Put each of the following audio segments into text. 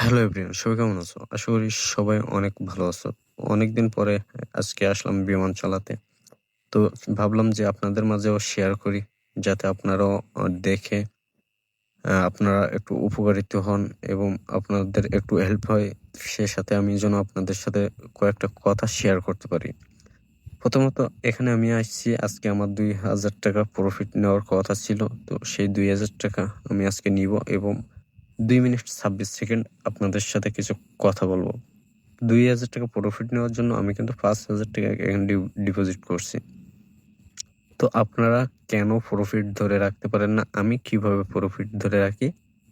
Hello everyone, সবাই কেমন আছো? আশা করি সবাই অনেক ভালো আছো। অনেকদিন পরে আজকে আসলাম বিমান চালাতে। তো ভাবলাম যে আপনাদের মাঝেও শেয়ার করি, যাতে আপনারাও দেখে আপনারা একটু উপকারিত হন এবং আপনাদের একটু হেল্প হয়। সে সাথে আমি যেন আপনাদের সাথে কয়েকটা কথা শেয়ার করতে পারি। প্রথমত, এখানে আমি আসছি, আজকে আমার দুই হাজার টাকা প্রফিট নেওয়ার কথা ছিল। তো সেই দুই হাজার টাকা আমি আজকে নিব এবং দুই মিনিট ছাব্বিশ সেকেন্ড আপনাদের সাথে কিছু কথা বলব। দুই হাজার টাকা প্রফিট নেওয়ার জন্য আমি কিন্তু পাঁচ হাজার টাকা ডিপোজিট করছি। তো আপনারা কেন প্রফিট ধরে রাখতে পারেন না? আমি কীভাবে প্রফিট ধরে রাখি?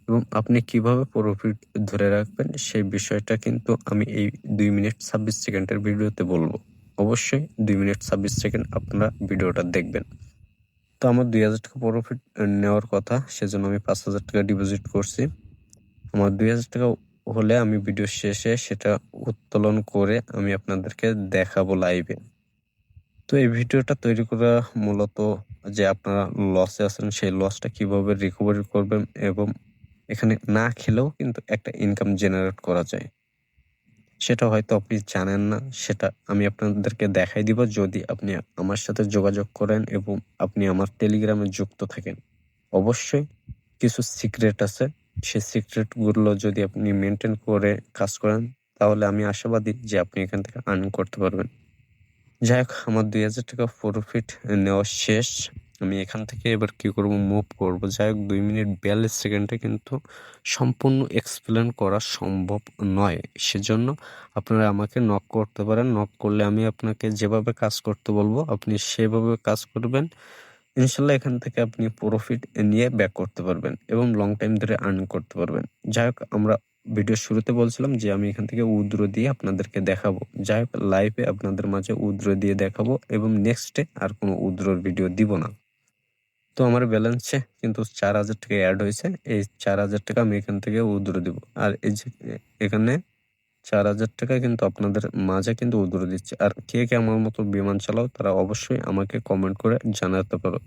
এবং আপনি কীভাবে প্রফিট ধরে রাখবেন? সেই বিষয়টা কিন্তু আমি এই দুই মিনিট ছাব্বিশ সেকেন্ডের ভিডিওতে বলব। অবশ্যই দুই মিনিট ছাব্বিশ সেকেন্ড আপনারা ভিডিওটা দেখবেন। তো আমার দুই হাজার টাকা প্রফিট নেওয়ার কথা, সেজন্য আমি পাঁচ হাজার টাকা ডিপোজিট করছি। আমার দুই হাজার টাকা হলে আমি ভিডিও শেষে সেটা উত্তোলন করে আমি আপনাদেরকে দেখাবো লাইভে তো এই ভিডিওটা তৈরি করা মূলত যে আপনারা লসে আছেন, সেই লসটা কীভাবে রিকভারি করবেন এবং এখানে না খেলেও কিন্তু একটা ইনকাম জেনারেট করা যায়। সেটা হয়তো আপনি জানেন না, সেটা আমি আপনাদেরকে দেখাই দিব যদি আপনি আমার সাথে যোগাযোগ করেন এবং আপনি আমার টেলিগ্রামে যুক্ত থাকেন। অবশ্যই কিছু সিক্রেট আছে সেই সিক্রেটগুলো যদি আপনি মেনটেন করে কাজ করেন, তাহলে আমি আশাবাদী যে আপনি এখান থেকে আর্ন করতে পারবেন। যাই হোক, আমার দুই হাজার টাকা প্রফিট নেওয়া শেষ। আমি এখান থেকে এবার কি করব? মুভ করব। যাই হোক, দুই মিনিট বিয়াল্লিশ সেকেন্ডে কিন্তু সম্পূর্ণ এক্সপ্লেন করা সম্ভব নয়। সেজন্য আপনারা আমাকে নক করতে পারেন। নক করলে আমি আপনাকে যেভাবে কাজ করতে বলব, আপনি সেভাবে কাজ করবেন। ইনশাল্লাহ এখান থেকে আপনি প্রফিট নিয়ে ব্যাক করতে পারবেন এবং লং টাইম ধরে আর্ন করতে পারবেন। যাই হোক, আমরা ভিডিওর শুরুতে বলছিলাম যে আমি এখান থেকে উদ্র দিয়ে আপনাদেরকে দেখাবো। যাই হোক লাইভে আপনাদের মাঝে উদ্র দিয়ে দেখাবো এবং নেক্সটে আর কোনো উদ্রর ভিডিও দিব না। তো আমার ব্যালেন্সে কিন্তু চার হাজার টাকা অ্যাড হয়েছে। এই চার হাজার টাকা আমি এখান থেকে উদ্র দিব। আর এই যে, এখানে চার হাজার টাকা কিন্তু আপনাদের মাঝে কিন্তু উদ্র দিচ্ছে। আর কে কে আমার মতো বিমান চালাও, তারা অবশ্যই আমাকে কমেন্ট করে জানাতে পারো।